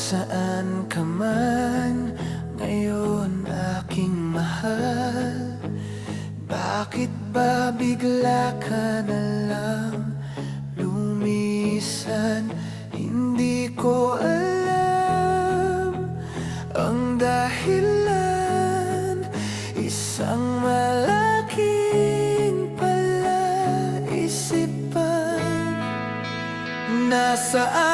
saan ka man Ngayon aking mahal. Bakit ba bigla ka na lang Lumisan? Hindi ko alam. Ang dahilan Isang malaking palaisipan. Nasaan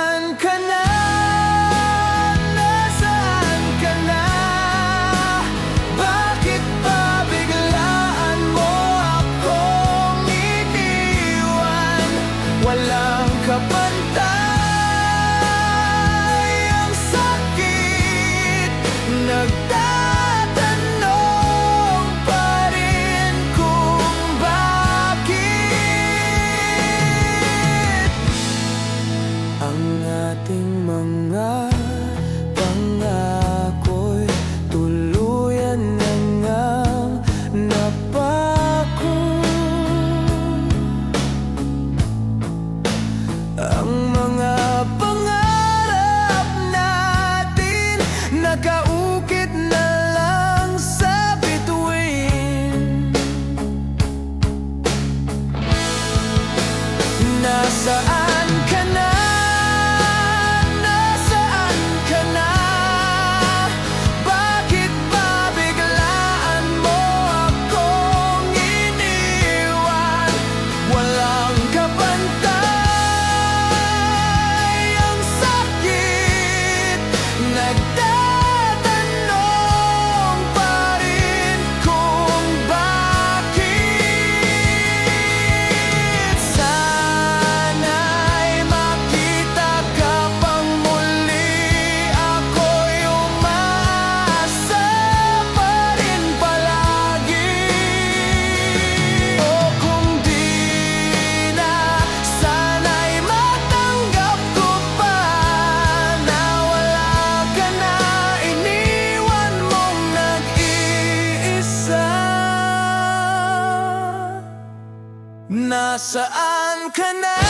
mga So I'm connected.